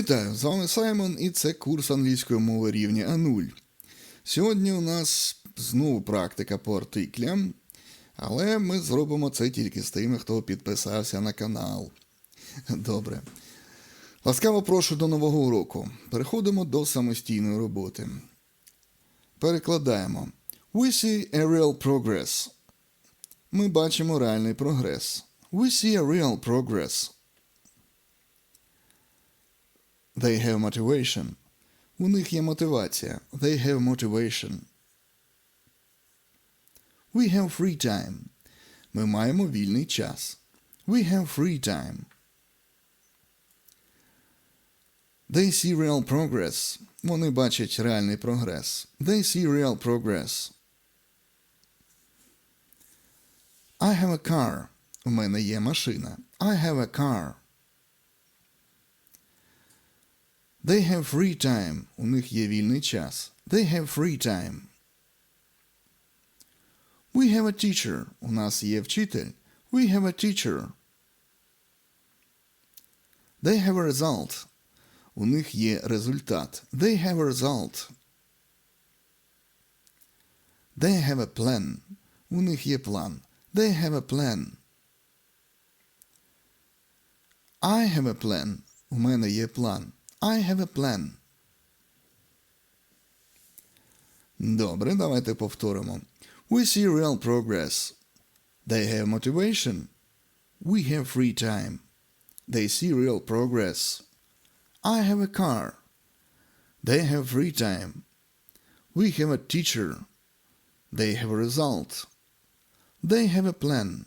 Вітаю, з вами Саймон, і це курс англійської мови рівня А0. Сьогодні у нас знову практика по артиклям, але ми зробимо це тільки з тими, хто підписався на канал. Добре. Ласкаво прошу до нового уроку. Переходимо до самостійної роботи. Перекладаємо. We see a real progress. Ми бачимо реальний прогрес. We see a real progress. They have motivation. У них є мотивація. They have motivation. We have free time. Ми маємо вільний час. We have free time. They see real progress. Вони бачать реальний прогрес. They see real progress. I have a car. У мене є машина. I have a car. They have free time. У них є вільний час. They have free time. We have a teacher. У нас є вчитель. We have a teacher. They have a result. У них є результат. They have a result. They have a plan. У них є план. They have a plan. I have a plan. У мене є план. I have a plan. Добре, давайте повторимо. We see real progress. They have motivation. We have free time. They see real progress. I have a car. They have free time. We have a teacher. They have a result. They have a plan.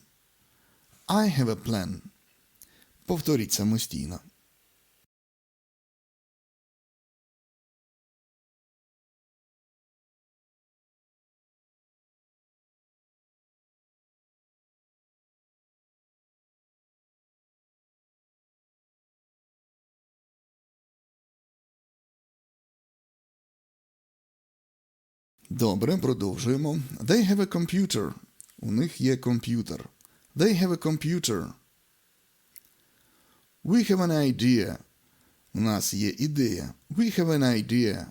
I have a plan. Повторіть самостійно. Добре, продовжуємо. They have a computer. У них є комп'ютер. They have a computer. We have an idea. У нас є ідея. We have an idea.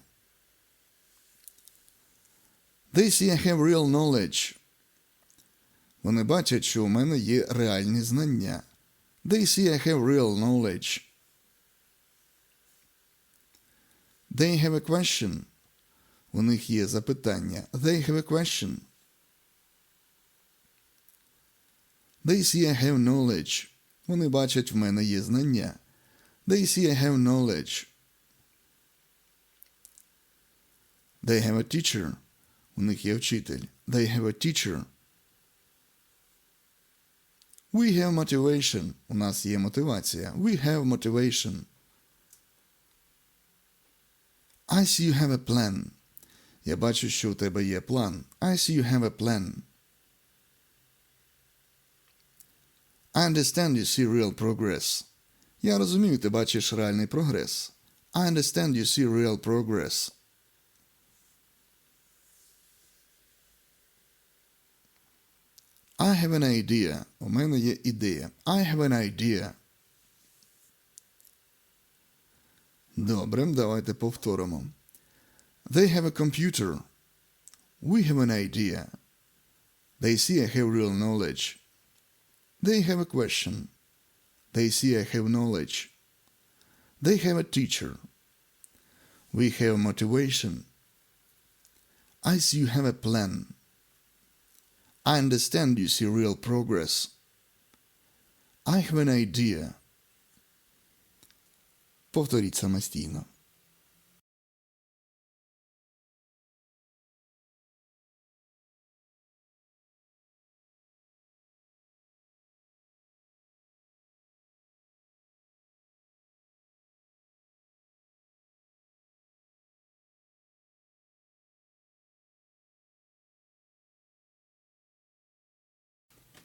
They see I have real knowledge. Вони бачать, що у мене є реальні знання. They see I have real knowledge. They have a question. У них є запитання. They have a question. They see I have knowledge. Вони бачать, в мене є знання. They see I have knowledge. They have a teacher. У них є вчитель. They have a teacher. We have motivation. У нас є мотивація. We have motivation. I see you have a plan. Я бачу, що у тебе є план. I see you have a plan. I understand you see real progress. Я розумію, ти бачиш реальний прогрес. I understand you see real progress. I have an idea. У мене є ідея. I have an idea. Добре, давайте повторимо. They have a computer. We have an idea. They see I have real knowledge. They have a question. They see I have knowledge. They have a teacher. We have motivation. I see you have a plan. I understand you see real progress. I have an idea. Повторіть самостійно.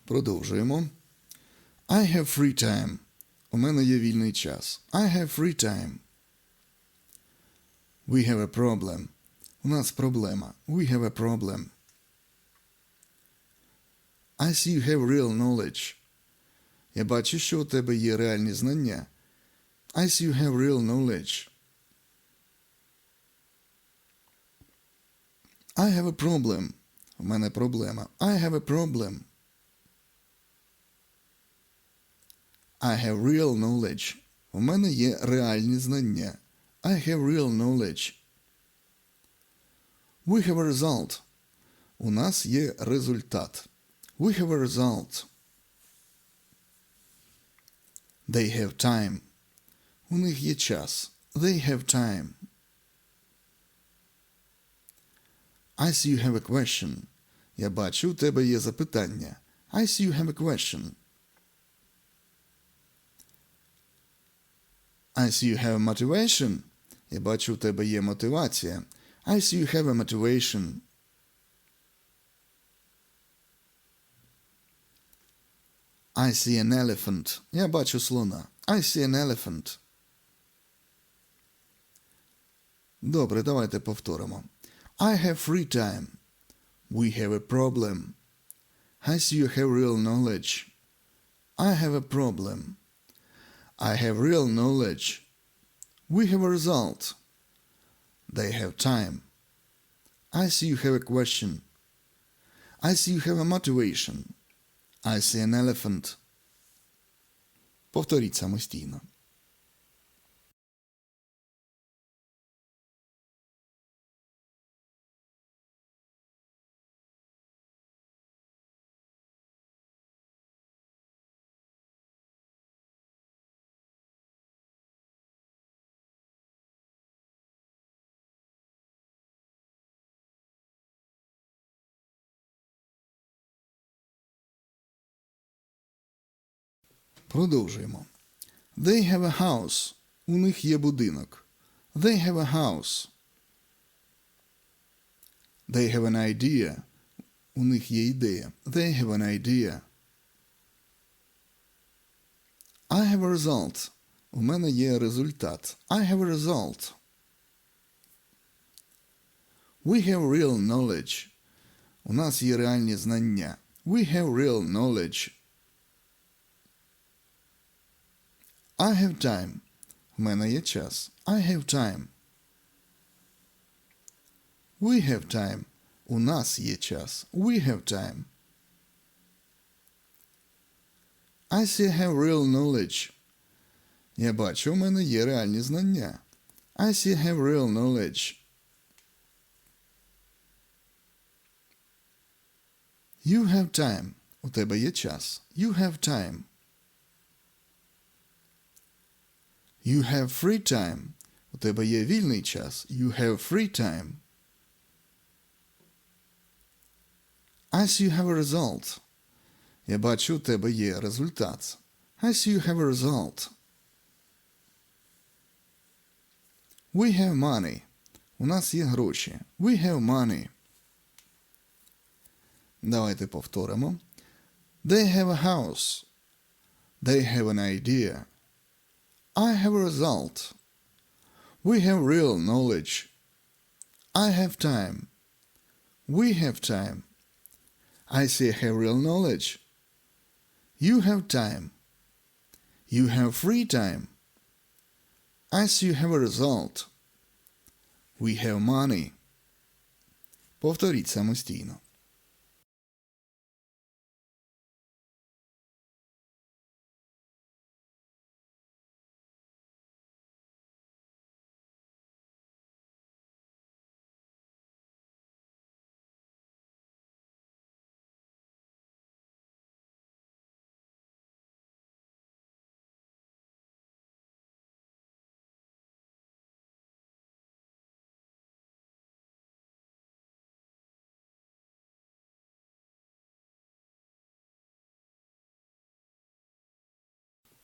Продовжуємо. I have free time. У мене є вільний час. I have free time. We have a problem. У нас проблема. We have a problem. I see you have real knowledge. Я бачу, що у тебе є реальні знання. I see you have real knowledge. I have a problem. У мене проблема. I have a problem. I have real knowledge. У мене є реальні знання. I have real knowledge. We have a result. У нас є результат. We have a result. They have time. У них є час. They have time. I see you have a question. Я бачу, у тебе є запитання. I see you have a question. I see you have a motivation. Я бачу, у тебе є мотивація. I see you have a motivation. I see an elephant. Я бачу слона. I see an elephant. Добре, давайте повторимо. I have free time. We have a problem. I see you have real knowledge. I have a problem. I have real knowledge. We have a result. They have time. I see you have a question. I see you have a motivation. I see an elephant. Повторіть самостійно. Продовжуємо. They have a house. У них є будинок. They have a house. They have an idea. У них є ідея. They have an idea. I have a result. У мене є результат. I have a result. We have real knowledge. У нас є реальні знання. We have real knowledge. I have time. У мене є час. I have time. We have time. У нас є час. We have time. I see I have real knowledge. Я бачу, у мене є реальні знання. I see I have real knowledge. You have time. У тебе є час. You have time. You have free time. У тебе є вільний час. You have free time. I see you have a result. Я бачу, у тебе є результат. I see you have a result. We have money. У нас є гроші. We have money. Давайте повторимо. They have a house. They have an idea. I have a result. We have real knowledge. I have time. We have time. I see I have real knowledge. You have time. You have free time. I see you have a result. We have money. Повторіть самостійно.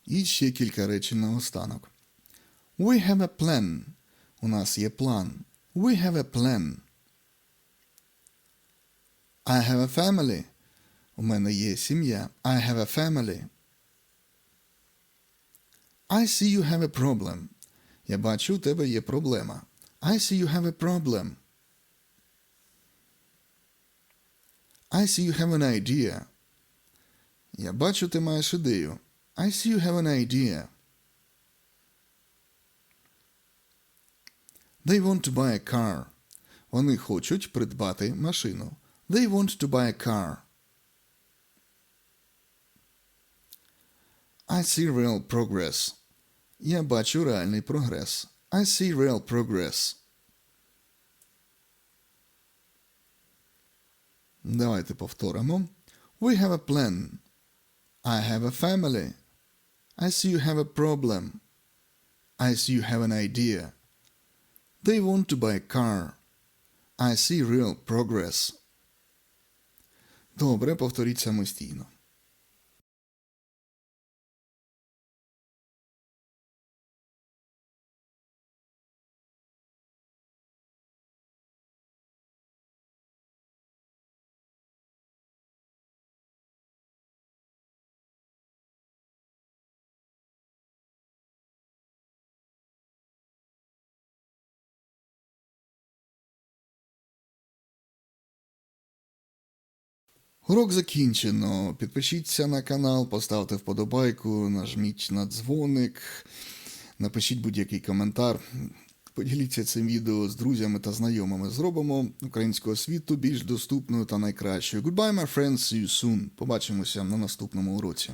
І ще кілька речень наостанок. We have a plan. У нас є план. We have a plan. I have a family. У мене є сім'я. I have a family. I see you have a problem. Я бачу, у тебе є проблема. I see you have a problem. I see you have an idea. Я бачу, ти маєш ідею. I see you have an idea. They want to buy a car. Вони хочуть придбати машину. They want to buy a car. I see real progress. Я бачу реальний прогрес. I see real progress. Давайте повторимо. We have a plan. I have a family. I see you have a problem. I see you have an idea. They want to buy a car. I see real progress. Добре, повторіть самостійно. Урок закінчено. Підпишіться на канал, поставте вподобайку, нажміть на дзвоник, напишіть будь-який коментар. Поділіться цим відео з друзями та знайомими. Зробимо українську освіту більш доступною та найкращою. Goodbye, my friends, see you soon. Побачимося на наступному уроці.